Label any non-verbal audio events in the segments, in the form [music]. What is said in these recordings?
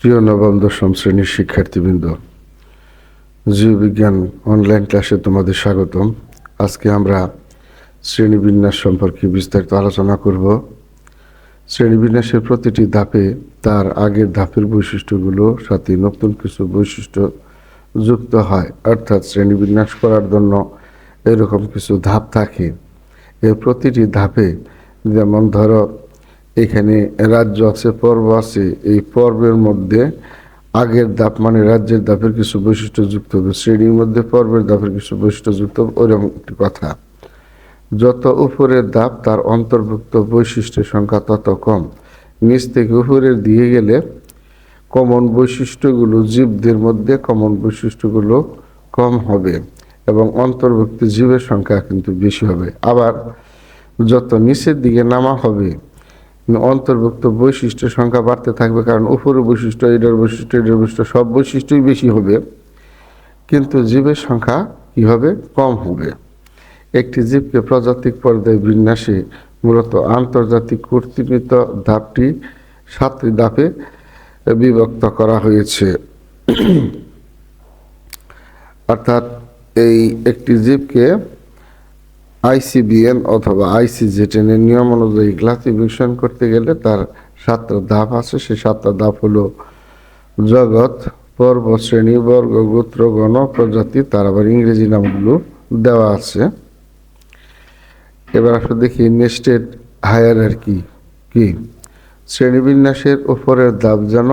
প্রিয় নবম, দশম শ্রেণির শিক্ষার্থীবৃন্দ, জীববিজ্ঞান অনলাইন ক্লাসে তোমাদের স্বাগতম। আজকে আমরা শ্রেণীবিন্যাস সম্পর্কে বিস্তারিত আলোচনা করব। শ্রেণীবিন্যাসের প্রতিটি ধাপে তার আগের ধাপের বৈশিষ্ট্যগুলো, সাথে নতুন কিছু বৈশিষ্ট্য যুক্ত হয়। অর্থাৎ শ্রেণীবিন্যাস করার জন্য এরকম কিছু ধাপ থাকে। এর প্রতিটি ধাপে যেমন ধরো এখানে রাজ্য আছে, পর্ব আছে। এই পর্বের মধ্যে আগের ধাপ মানে রাজ্যের ধাপের কিছু বৈশিষ্ট্য যুক্ত হবে। শ্রেণির মধ্যে পর্বের ধাপের কিছু বৈশিষ্ট্য যুক্ত হবে, ওইরকম একটি কথা। যত উপরের ধাপ তার অন্তর্ভুক্ত বৈশিষ্ট্যের সংখ্যা তত কম। নিচ থেকে উপরের দিয়ে গেলে কমন বৈশিষ্ট্যগুলো, জীবদের মধ্যে কমন বৈশিষ্ট্যগুলো কম হবে এবং অন্তর্ভুক্ত জীবের সংখ্যা কিন্তু বেশি হবে। আবার যত নিচের দিকে নামা হবে অন্তর্ভুক্ত বৈশিষ্ট্যের সংখ্যা বাড়তে থাকবে কারণ উপরের বৈশিষ্ট্য, এটার বৈশিষ্ট্য এটার বৈশিষ্ট্য, সব বৈশিষ্ট্যই বেশি হবে। কিন্তু জীবের সংখ্যা কি হবে? কম হবে। একটি জীবকে প্রজাতিক পর্যায়ে বিন্যাসে মূলত আন্তর্জাতিক কর্তৃত্ব ধাপটি সাতটি ধাপে বিভক্ত করা হয়েছে। অর্থাৎ এই একটি জীবকে আইসিবিএন অথবা আইসিজেটেনের নিয়ম অনুযায়ী ক্লাসিফিকেশন করতে গেলে তার সাতটা ধাপ আছে। সেই সাতটা ধাপ হলো জগৎ, পর্ব, শ্রেণি, বর্গ, গোত্র, গণ, প্রজাতি, তার আবার ইংরেজি নামগুলো দেওয়া আছে। এবার আসলে দেখি নেস্টেড হায়ার আর কি? কি শ্রেণীবিন্যাসের উপরের ধাপ যেন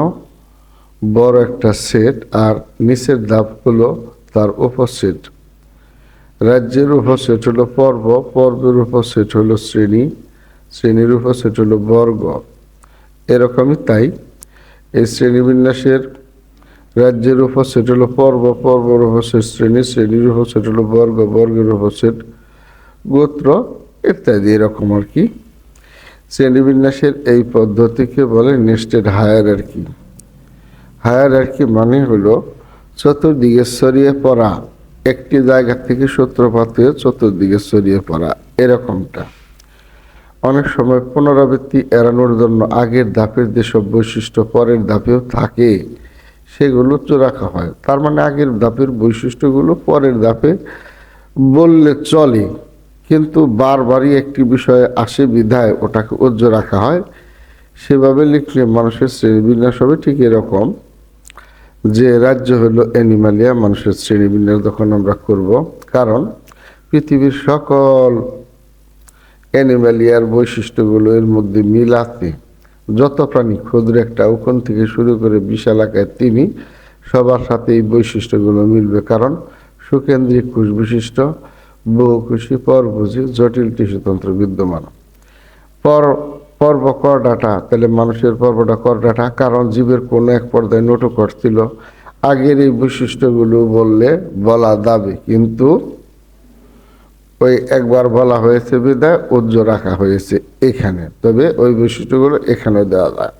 বড় একটা সেট আর নিচের ধাপ হলো তার উপসেট রাজ্যের উপসেট হলো পর্ব, পর্বের উপসেট হলো শ্রেণি, শ্রেণির উপসেট হলো বর্গ। এরকমই তাই এই শ্রেণীবিন্যাসের রাজ্যের উপসেট হলো পর্ব, পর্বর উপসেট শ্রেণি, শ্রেণির উপসেট হলো বর্গ, বর্গের উপর সেট গোত্র ইত্যাদি এরকম আর কি। শ্রেণীবিন্যাসের এই পদ্ধতিকে বলে নেস্টেড হায়ার আর কি হায়ার আর কি মানে হলো চতুর্দিকে ছড়িয়ে পড়া। একটি জায়গা থেকে সূত্রপাত হয়ে চতুর্দিকে ছড়িয়ে পড়া এরকমটা। অনেক সময় পুনরাবৃত্তি এড়ানোর জন্য আগের ধাপের যেসব বৈশিষ্ট্য পরের ধাপেও থাকে, সেগুলো রাখা হয়। তার মানে আগের ধাপের বৈশিষ্ট্যগুলো পরের ধাপে বললে চলে, কিন্তু বারবারই একটি বিষয়ে আসে বিধায় ওটাকে উজ্জ রাখা হয়। সেভাবে লিখলে মানুষের শ্রেণীবিন্যাস হবে ঠিক এরকম। যে রাজ্য হলো অ্যানিমালিয়া, মানুষের শ্রেণীবিন্যাস যখন আমরা করব। কারণ পৃথিবীর সকল অ্যানিমালিয়ার বৈশিষ্ট্যগুলো এর মধ্যে মিল আছে। যত প্রাণী ক্ষুদ্র একটা ওখান থেকে শুরু করে বিশাল আকার তিনি, সবার সাথে এই বৈশিষ্ট্যগুলো মিলবে। কারণ সুকেন্দ্রিক কোষ বিশিষ্ট বহুকোষী পরভোজী, জটিল টিস্যুতন্ত্র বিদ্যমান। পর পর্ব কর ডাটা তাহলে মানুষের পর্বটা কর ডাটা কারণ জীবের কোনো এক পর্দায় নোটকট করছিল আগের এই বৈশিষ্ট্যগুলো বললে বলা যাবে, কিন্তু ওই একবার বলা হয়েছে বিদায়, উজ্জ রাখা হয়েছে এখানে। তবে ওই বৈশিষ্ট্যগুলো এখানে দেওয়া যায়।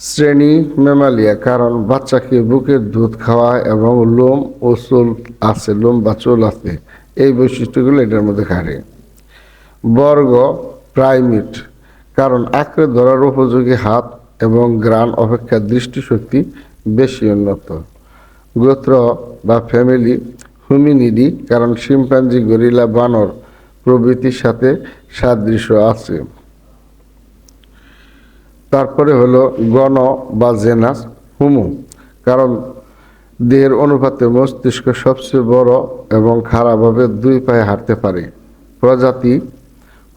শ্রেণি মেমালিয়া, কারণ বাচ্চাকে বুকের দুধ খাওয়া এবং লোম ও চুল আছে, লোম বা চুল আছে, এই বৈশিষ্ট্যগুলো এটার মধ্যে খাটে। বর্গ প্রাইমেট, কারণ আঁকড়ে ধরার উপযোগী হাত এবং গ্রান অপেক্ষা দৃষ্টিশক্তি বেশি উন্নত। গোত্র বা ফ্যামিলি, হুমিনিডি, কারণ শিম্পাঞ্জি, গরিলা, বানর প্রভৃতির সাথে সাদৃশ্য আছে। তারপরে হলো গণ বা জেনাস, হুমু, কারণ দেহের অনুপাতে মস্তিষ্ক সবচেয়ে বড় এবং খারাপভাবে দুই পায়ে হাঁটতে পারে। প্রজাতি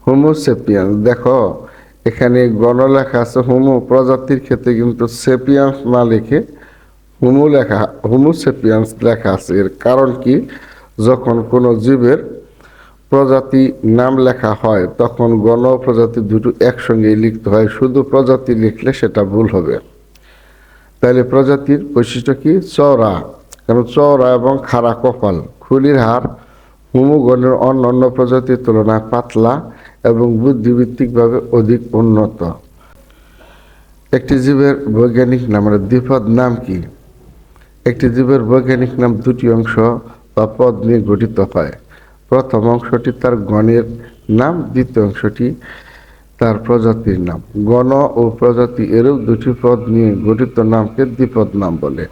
হোমোসেপিয়ান্স দেখো, এখানে গণ লেখা আছে হোমো। প্রজাতির ক্ষেত্রে কিন্তু সেপিয়ান্স না লিখে হোমো লেখা হোমোসেপিয়ান্স লেখা আছে। এর কারণ কি? যখন কোনো জীবের প্রজাতি নাম লেখা হয়, তখন গণ প্রজাতি দুটো একসঙ্গেই লিখতে হয়। শুধু প্রজাতি লিখলে সেটা ভুল হবে। তাহলে প্রজাতির বৈশিষ্ট্য কি? চওড়া। কারণ চওড়া এবং খাড়া কপাল। খুলির হাড় হুমুগণের অন্য অন্য প্রজাতির তুলনায় পাতলা। এবং বুদ্ধিভিত্তিকভাবে অধিক উন্নত। একটি জীবের বৈজ্ঞানিক নামের দ্বিপদ। নাম কি? একটি জীবের বৈজ্ঞানিক নাম দুটি অংশ বা পদ নিয়ে গঠিত হয়। প্রথম অংশটি তার গণের নাম, দ্বিতীয় অংশটি তার প্রজাতির নাম। গণ ও প্রজাতি এরূপ দুটি পদ নিয়ে গঠিত নামকে দ্বিপদ নাম বলে।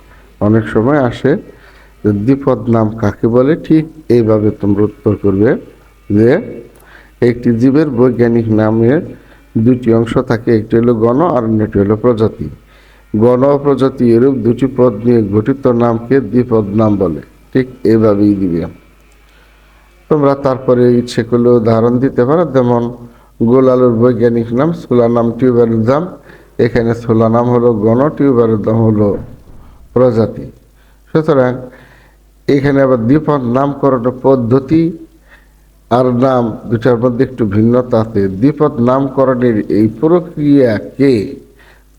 অনেক সময় আসে দ্বিপদ নাম কাকে বলে? ঠিক এইভাবে তোমরা উত্তর করবে যে একটি জীবের বৈজ্ঞানিক নামের দুটি অংশ থাকে, একটি হলো গণ আর অন্যটি হলো প্রজাতি। গণ প্রজাতি এরূপ দুটি পদ নিয়ে গঠিত নামকে দ্বিপদ নাম বলে। ঠিক এইভাবেই দিবে। তোমরা তারপরে করলে উদাহরণ দিতে পারো। যেমন গোল আলুর বৈজ্ঞানিক নাম সোলা নাম টিউবারুদাম এখানে সোলা নাম হলো গণ টিউবারুদাম হলো প্রজাতি। সুতরাং এখানে আবার দ্বিপদ নামকরণ পদ্ধতি আর নাম দুটার মধ্যে একটু ভিন্নতা আছে। দ্বিপদ নামকরণের এই প্রক্রিয়াকে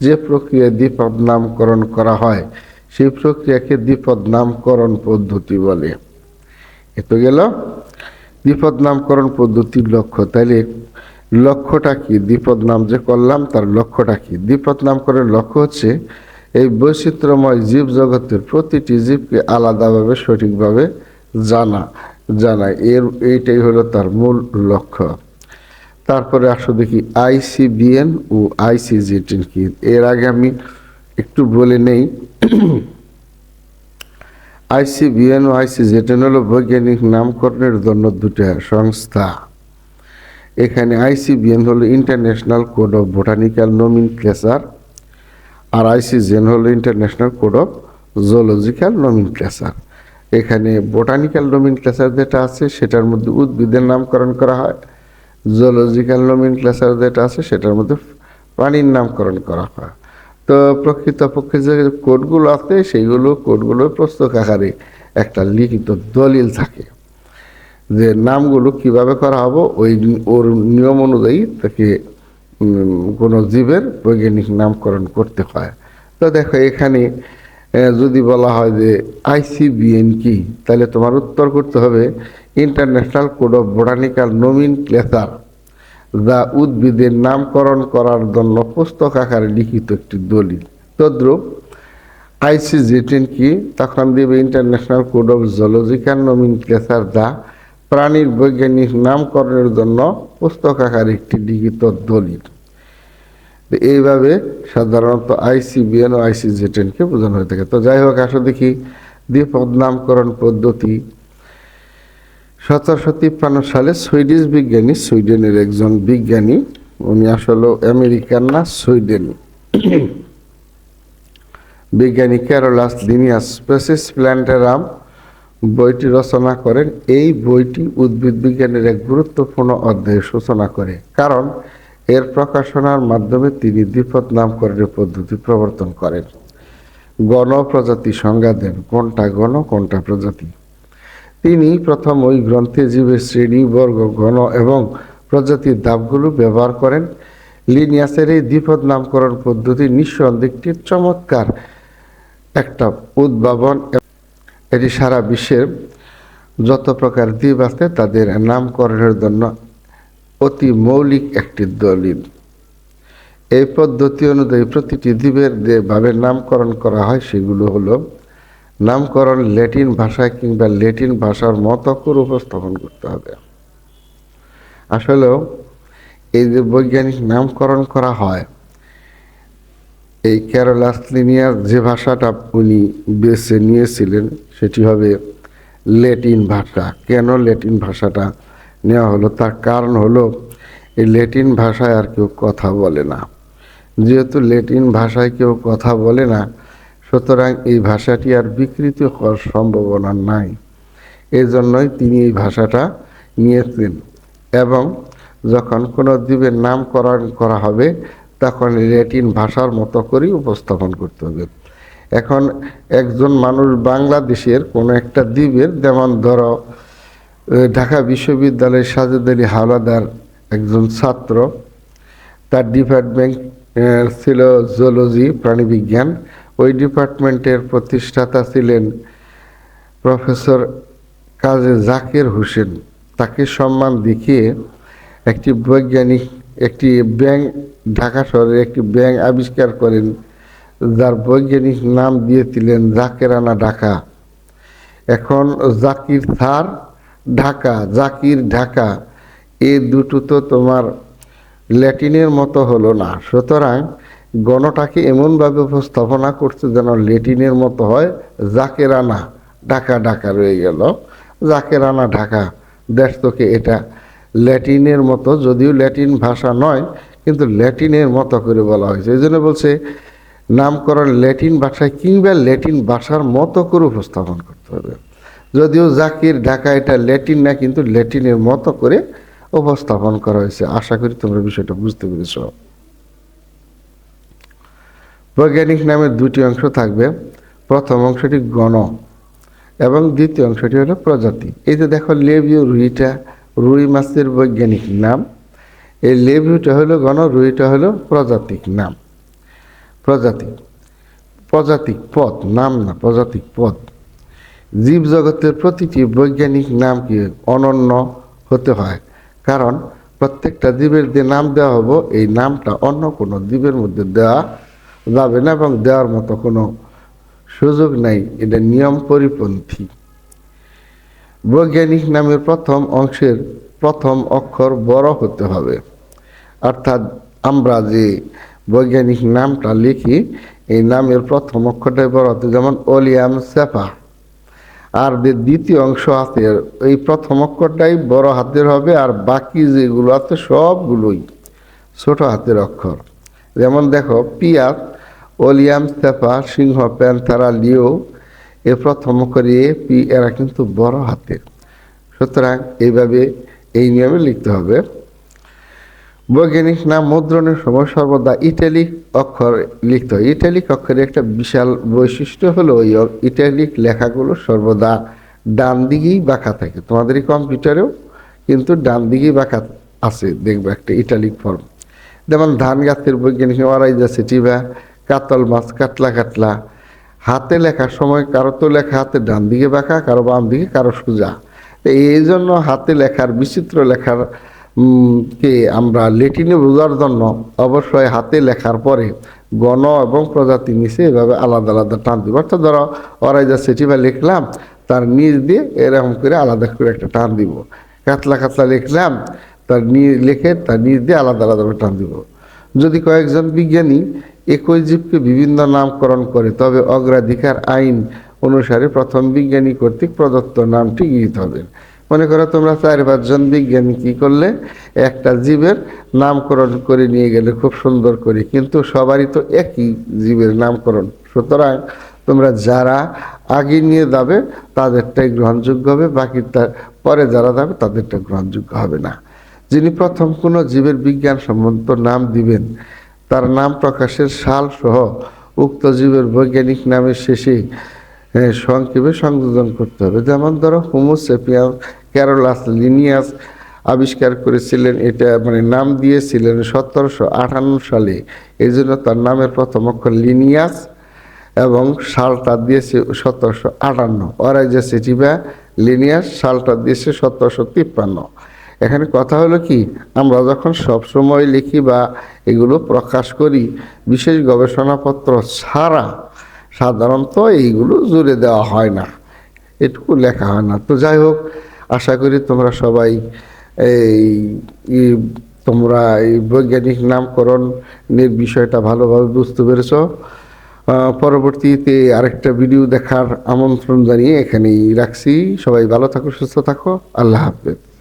যে প্রক্রিয়া দ্বিপদ নামকরণ করা হয়, সেই প্রক্রিয়াকে দ্বিপদ নামকরণ পদ্ধতি বলে। এ তো গেল। দ্বিপদ নামকরণ পদ্ধতির লক্ষ্য। তাইলে লক্ষ্যটা কি? দ্বিপদ নাম যে করলাম, তার লক্ষ্যটা কি? দ্বিপদ নামকরণের লক্ষ্য হচ্ছে, এই বৈচিত্র্যময় জীব জগতের প্রতিটি জীবকে আলাদাভাবে সঠিকভাবে জানা। জানা এর, এইটাই হলো তার মূল লক্ষ্য। তারপরে আসো দেখি আইসিবিএন ও আইসিজিটেন কি? এর আগে আমি একটু বলে নেই। [clears throat] আইসিবিএন ও আইসিজেটেন হলো বৈজ্ঞানিক নামকরণের জন্য দুটা সংস্থা। এখানে আইসিবিএন হলো international code of botanical nomenclature R ICZN হলো international code of zoological nomenclature এখানে বোটানিক্যাল নোমিন ক্লেসার যেটা আছে, সেটার মধ্যে উদ্ভিদের নামকরণ করা হয়। জুলজিক্যাল নোমিন ক্লেসার যেটা আছে, সেটার মধ্যে প্রাণীর নামকরণ করা হয়। তো প্রকৃতপক্ষে যে কোডগুলো আছে, সেইগুলো কোডগুলো প্রস্তুত আকারে একটা লিখিত দলিল থাকে। যে নামগুলো কীভাবে করা হবে, ওই ওর নিয়ম অনুযায়ী তাকে কোনো জীবের বৈজ্ঞানিক নামকরণ করতে হয়। তো দেখো এখানে যদি বলা হয় যে আইসিবিএন কি, তাহলে তোমার উত্তর করতে হবে international code of botanical nomenclature যা উদ্ভিদের নামকরণ করার জন্য পুস্তক আকারে লিখিত একটি দলিল। তদ্রূপ আইসিজিটেন কি, তখন দেবে international code of zoological nomenclature যা প্রাণীর বৈজ্ঞানিক নামকরণের জন্য পুস্তক আকারে একটি লিখিত দলিল। এইভাবে সাধারণত আইসিবিএন ও আইসিজেটেনকে বোঝানো হয়ে থাকে। তো যাই হোক, আসো দেখি। দ্বিপদ নামকরণ পদ্ধতি। সতেরোশো তিপ্পান্ন সালে সুইডিশ বিজ্ঞানী সুইডেনের একজন বিজ্ঞানী, উনি আসলে আমেরিকান না, সুইডেন। বিজ্ঞানী ক্যারোলাস লিনিয়াস স্পেসিস প্ল্যান্টেরাম বইটি রচনা করেন। এই বইটি উদ্ভিদ বিজ্ঞানের এক গুরুত্বপূর্ণ অধ্যায় সূচনা করে। কারণ এর প্রকাশনার মাধ্যমে তিনি দ্বিপদ নামকরণের পদ্ধতি প্রবর্তন করেন। গণ প্রজাতি সংজ্ঞা দেন, কোনটা গণ, কোনটা প্রজাতি। তিনি প্রথম ওই গ্রন্থে জীবের শ্রেণি, বর্গ, গণ এবং প্রজাতির ধাপগুলো ব্যবহার করেন। লিনিয়াসের এই দ্বিপদ নামকরণ পদ্ধতি নিঃসন্দেহে একটি চমৎকার একটা উদ্ভাবন। এটি সারা বিশ্বের যত প্রকার দ্বীপ আছে, তাদের নামকরণের জন্য অতি মৌলিক একটি দলিল। এই পদ্ধতি অনুযায়ী প্রতিটি দ্বীপের যেভাবে নামকরণ করা হয় সেগুলো হলো নামকরণ ল্যাটিন ভাষায় কিংবা ল্যাটিন ভাষার মতো করে উপস্থাপন করতে হবে। আসলেও এই যে বৈজ্ঞানিক নামকরণ করা হয়, এই ক্যারোলাস লিনিয়ার যে ভাষাটা উনি বেছে নিয়েছিলেন সেটি হবে ল্যাটিন ভাষা। কেন ল্যাটিন ভাষাটা নেওয়া হলো। তার কারণ হলো, এই ল্যাটিন ভাষায় আর কেউ কথা বলে না। যেহেতু ল্যাটিন ভাষায় কেউ কথা বলে না, সুতরাং এই ভাষাটি আর বিকৃত হওয়ার সম্ভাবনা নাই। এই জন্যই তিনি এই ভাষাটা নিয়েছেন এবং যখন কোনো দ্বীপের নামকরণ করা হবে, তখন ল্যাটিন ভাষার মতো করেই উপস্থাপন করতে হবে। এখন একজন মানুষ বাংলাদেশের কোনো একটা দ্বীপের যেমন ধরো ঢাকা বিশ্ববিদ্যালয়ের সাজেদ আলী হাওলাদার একজন ছাত্র। তার ডিপার্টমেন্ট ছিল জুলজি প্রাণীবিজ্ঞান। ওই ডিপার্টমেন্টের প্রতিষ্ঠাতা ছিলেন প্রফেসর কাজী জাকির হোসেন। তাকে সম্মান দেখিয়ে একটি বৈজ্ঞানিক, একটি ব্যাং, ঢাকা শহরে একটি ব্যাং আবিষ্কার করেন, যার বৈজ্ঞানিক নাম দিয়েছিলেন জাকেরানা ঢাকা। এখন জাকির স্যার ঢাকা, জাকির ঢাকা, এ দুটো তো তোমার ল্যাটিনের মতো হলো না। সুতরাং গণটাকে এমনভাবে উপস্থাপনা করছে যেন ল্যাটিনের মতো হয় যাকে রানা ঢাকা ঢাকা রয়ে গেল। যাকে রানা ঢাকা, দেশ তোকে এটা ল্যাটিনের মতো, যদিও ল্যাটিন ভাষা নয়, কিন্তু ল্যাটিনের মতো করে বলা হয়েছে। এই জন্য বলছে, নামকরণ ল্যাটিন ভাষায় কিংবা ল্যাটিন ভাষার মতো করে উপস্থাপন করতে হবে। যদিও জাকির ঢাকা এটা ল্যাটিন না, কিন্তু ল্যাটিনের মতো করে উপস্থাপন করা হয়েছে। আশা করি তোমরা বিষয়টা বুঝতে পেরেছ। বৈজ্ঞানিক নামের দুটি অংশ থাকবে। প্রথম অংশটি গণ এবং দ্বিতীয় অংশটি হলো প্রজাতি। এই যে দেখো লেবিও রুইটা, রুই মাছের বৈজ্ঞানিক নাম। এই লেবিউটা হলো গণ, রুইটা হলো প্রজাতিক নাম। প্রজাতি। প্রজাতিক পদ, নাম না, প্রজাতিক পদ। জীবজগতের প্রতিটি বৈজ্ঞানিক নাম কি অনন্য হতে হয়। কারণ প্রত্যেকটা জীবের যে নাম দেওয়া হব, এই নামটা অন্য কোনো জীবের মধ্যে দেওয়া যাবে না এবং দেওয়ার মতো কোনো সুযোগ নাই। এটা নিয়ম পরিপন্থী। বৈজ্ঞানিক নামের প্রথম অংশের প্রথম অক্ষর বড় হতে হবে। অর্থাৎ আমরা যে বৈজ্ঞানিক নামটা লিখি, এই নামের প্রথম অক্ষরটাই বড় হতে যেমন ওলিয়াম সেফা। আর যে দ্বিতীয় অংশ আছে, এই প্রথম অক্ষরটাই বড় হাতের হবে আর বাকি যেগুলো আছে সবগুলোই ছোট হাতের অক্ষর। যেমন দেখো পিয়াজ ওলিয়াম সেফা সিংহ, প্যান্থারা, লিও, এ প্রথম অক্ষর এ, পি, এরা কিন্তু বড় হাতের। সুতরাং এইভাবে এই নিয়মে লিখতে হবে। বৈজ্ঞানিক নাম মুদ্রণের সময় সর্বদা ইটালিক অক্ষর লিখতে। ইটালিক অক্ষরের একটা বিশাল বৈশিষ্ট্য হলো ওই ইটালিক লেখাগুলো সর্বদা ডান দিকেই বাঁকা থাকে। তোমাদের এই কম্পিউটারেও কিন্তু ডান দিকেই বাঁকা আছে, দেখবে একটা ইটালিক ফর্ম যেমন ধান গাছের বৈজ্ঞানিক ওরাই যাচ্ছে টিবা কাতল মাছ কাতলা কাতলা হাতে লেখার সময় কারও তো লেখা হাতে ডান দিকে বাঁকা, কারও বাম দিকে কারও সোজা। এই জন্য হাতে লেখার, বিচিত্র লেখার কে? আমরা লেটিনে বোঝার জন্য অবশ্যই হাতে লেখার পরে গণ এবং প্রজাতি নিচে এভাবে আলাদা আলাদা টান দিব। অর্থাৎ ধরো ওরাই যা সেটিবা লিখলাম, তার নিচ দিয়ে এরকম করে আলাদা করে একটা টান দিব। কাতলা কাতলা লিখলাম, তার নিজ লিখে তার নিচ দিয়ে আলাদা আলাদাভাবে টান দিব। যদি কয়েকজন বিজ্ঞানী একই জীবকে বিভিন্ন নামকরণ করে, তবে অগ্রাধিকার আইন অনুসারে প্রথম বিজ্ঞানী কর্তৃক প্রদত্ত নামটি গৃহীত হবে। মনে করো তোমরা চার পাঁচজন বিজ্ঞানী কি করলে? একটা জীবের নামকরণ করে নিয়ে গেলে খুব সুন্দর করে। কিন্তু সবারই তো একই জীবের নামকরণ। সুতরাং তোমরা যারা আগে নিয়ে যাবে, তাদেরটাই গ্রহণযোগ্য হবে, বাকি তার পরে যারা যাবে, তাদেরটা গ্রহণযোগ্য হবে না। যিনি প্রথম কোনো জীবের বিজ্ঞান সম্বন্ধ নাম দিবেন, তার নাম প্রকাশের সাল সহ উক্ত জীবের বৈজ্ঞানিক নামের শেষে সংক্ষেপে সংযোজন করতে হবে। যেমন ধরো হোমোসেপিয়াম ক্যারোলাস লিনিয়াস আবিষ্কার করেছিলেন। এটা মানে নাম দিয়েছিলেন সতেরোশো আটান্ন সালে। এই জন্য তার নামের প্রথম অক্ষর লিনিয়াস এবং সালটা দিয়েছে সতেরোশো আটান্ন। সেটিবা লিনিয়াস, সালটা দিয়েছে সতেরোশো তিপ্পান্ন। এখানে কথা হলো কি, আমরা যখন সব সময় লিখি বা এগুলো প্রকাশ করি, বিশেষ গবেষণাপত্র ছাড়া সাধারণত এইগুলো জুড়ে দেওয়া হয় না। এটুকু লেখা হয় না। তো যাই হোক, আশা করি তোমরা সবাই এই তোমরা এই বৈজ্ঞানিক নামকরণের বিষয়টা ভালোভাবে বুঝতে পেরেছ। পরবর্তীতে আরেকটা ভিডিও দেখার আমন্ত্রণ জানিয়ে এখানেই রাখছি। সবাই ভালো থাকো, সুস্থ থাকো। আল্লাহ হাফেজ।